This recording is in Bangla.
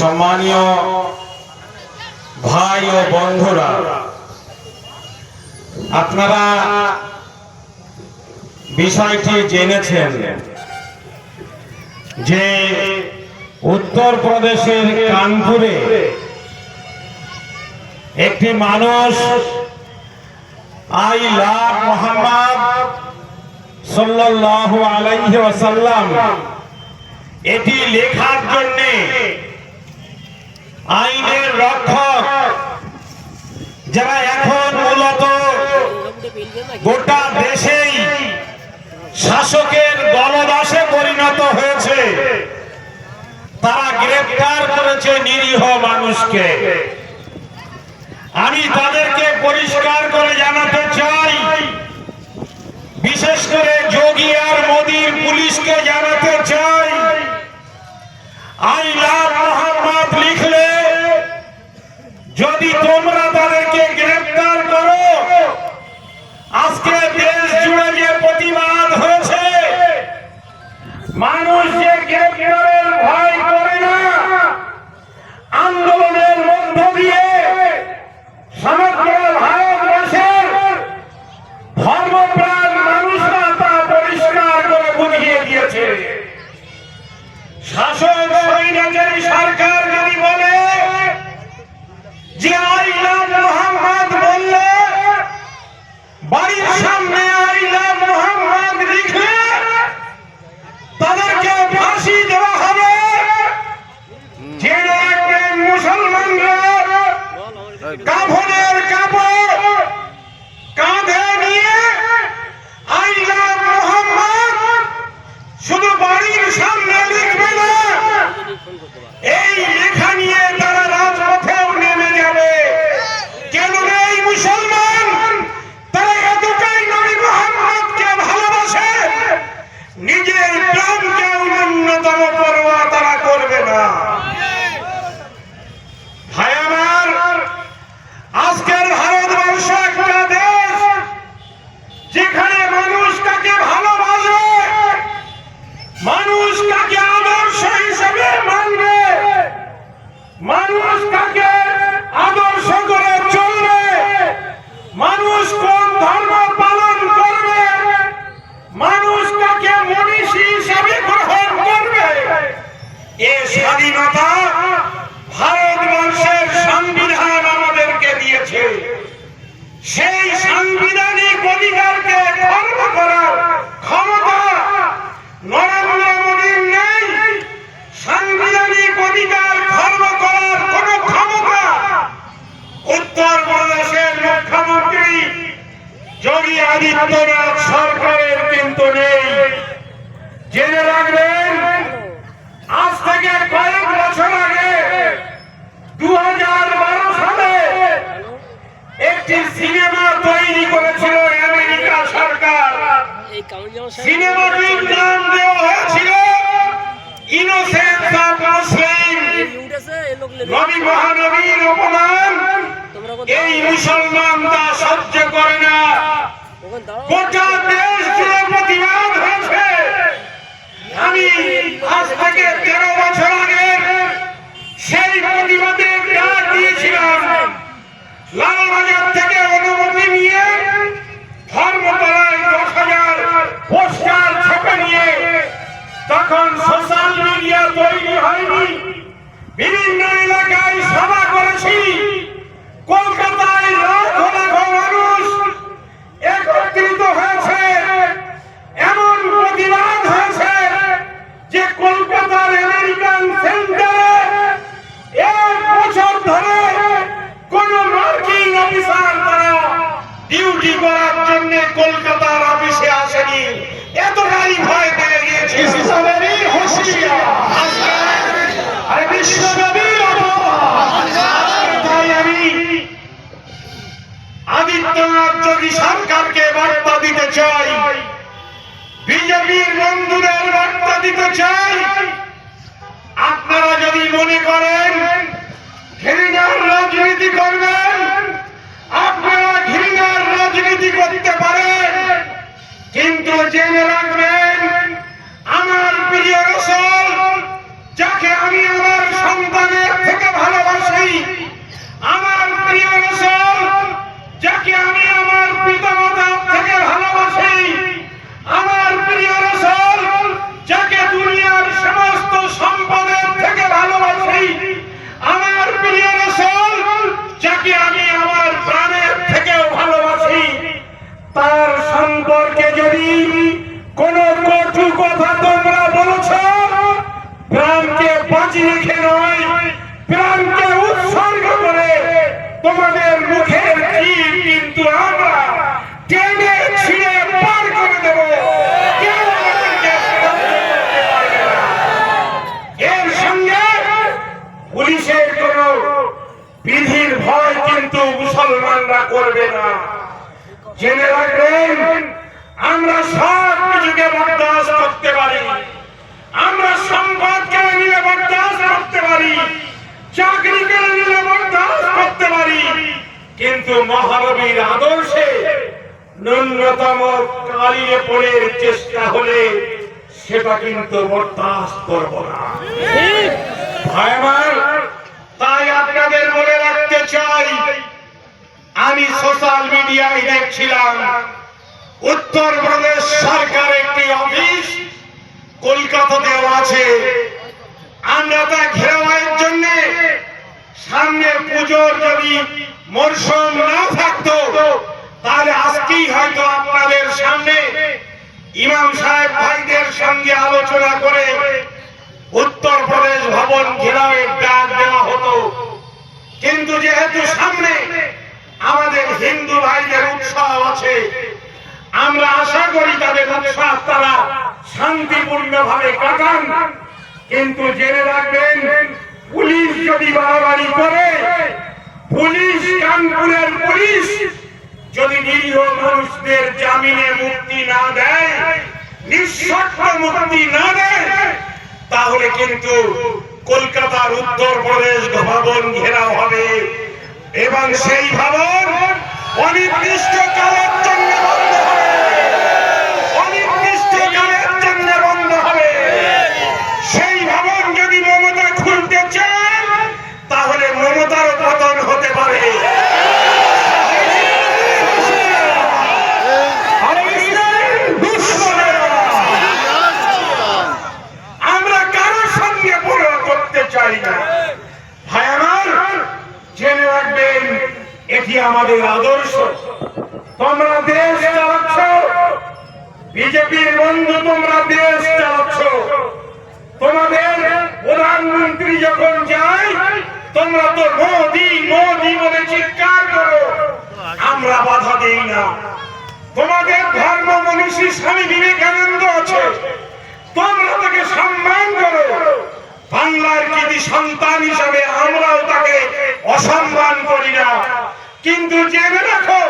সম্মানীয় ভাই ও বন্ধুরা, আপনারা বিষয়টি জেনেছেন যে উত্তরপ্রদেশের কানপুরে একটি মানুষ আই লাভ মোহাম্মদ সাল্লাল্লাহু আলাইহি ওয়াসাল্লাম, এটি লেখার জন্য আইনের রক্ষক। যারা এখন মূলত গোটা দেশেই শাসকের দলদাসে পরিণত হয়েছে, তারা গ্রেফতার করেছে নিরীহ মানুষকে। আমি তাদেরকে পরিষ্কার করে জানাতে চাই, বিশেষ করে যোগী আর মোদীর পুলিশকে জানাতে চাই আই লাভ জেনে রাখবেন, আজ থেকে কয়েক বছর আগে দু সালে একটি সিনেমা তৈরি করেছিল আমেরিকা সরকার। সিনেমাটির নাম দেওয়া হয়েছিল এই মুসলমান তা সহ্য করে না। গোটা দেশ আমি আজ থেকে তেরো বছর সেই ডাক দিয়েছিলাম। লালবাজার থেকে অনুমতি নিয়ে ধর্মতলায় দশ হাজার পোস্টার ছেপে নিয়ে তখন সোশ্যাল মিডিয়া তৈরি হয়নি। বিভিন্ন এলাকায় সভা করেছি কলকাতায় লাখ লাখ মানুষ একত্রিত হয়েছে এমন প্রতিবাদ হয়েছে যে কলকাতার আমেরিকান সেন্টারে এক বছর ধরে কোন মার্কিন অফিসার তারা ডিউটি করার জন্য কলকাতার অফিসে আসেনি। এতটাই ভয় পেয়ে গিয়েছে। আরে আমি আদিত্যনাথ যোগী সরকারকে বার্তা দিতে চাই বিজেপির বন্ধুদের বার্তা দিতে চাই আপনারা যদি মনে করেন ঘৃণার রাজনীতি করবেন। যদি কোনো কটু কথা তোমরা বলেছ, প্রাণকে বাঁচিয়ে রেখে নয়, প্রাণকে উৎসর্গ করে তোমাদের মুখের কিন্তু আমরা টেনে ছিঁড়ে কিন্তু মহানবীর আদর্শে ন্যূনতম কালিয়ে পড়ের চেষ্টা হলে সেটা কিন্তু বরদাস্ত করব না। ঠিক। তাই আপনাদের মনে রাখতে চাই আমি সোশ্যাল মিডিয়ায় দেখছিলাম উত্তরপ্রদেশ সরকার একটি অফিস কলকাতাতেও আছে। আমরা তা ঘেরাওয়ের জন্য সামনে পুজোর যদি মরশুম না থাকতো, তাহলে আজকেই হয়তো আপনাদের সামনে ইমাম সাহেব ভাইদের সঙ্গে আলোচনা করে উত্তরপ্রদেশ ভবন ঘেরাওয়ের ডাক দেওয়া হতো। কিন্তু যেহেতু সামনে আমাদের হিন্দু ভাইদের উৎসাহ আছে, আমরা আশা করি তাদের উৎসাহ তারা শান্তিপূর্ণ ভাবে কাটান। কিন্তু জেনে রাখবেন বাড়াবাড়ি করে, পুলিশ, কানপুরের পুলিশ যদি নিরীহ মানুষদের জামিনে মুক্তি না দেয়, নিঃশর্ত মুক্তি না দেয়, তাহলে কিন্তু কলকাতার উত্তর প্রদেশ ভবন ঘেরাও হবে। এবং সেই ভবন অনির্দিষ্ট কালের জন্য বন্ধ হবে অনির্দিষ্ট কালের জন্য বন্ধ হবে সেই ভবন যদি মমতা খুলতে চায় তাহলে মমতার পতন হতে পারে আরে ইসরায়েল দুশ্মনেরা আমরা কারোর সঙ্গে পড়া করতে চাই না ভাই আমার জেনে রাখবেন এটি আমাদের আদর্শ। তোমরা দেশ চালাচ্ছ, বিজেপির বন্ধু তোমরা দেশ চালাচ্ছ। তোমাদের প্রধানমন্ত্রী যখন যায়, তোমরা তো মোদি মোদি বলে চিৎকার করো। আমরা বাধা দেই না। তোমাদের ধর্ম মনীষী স্বামী বিবেকানন্দ আছে। তোমরা তাকে সম্মান করো। বাংলার কৃতি সন্তান হিসাবে আমরাও তাকে অসম্মান করি না। কিন্তু জেনে রাখো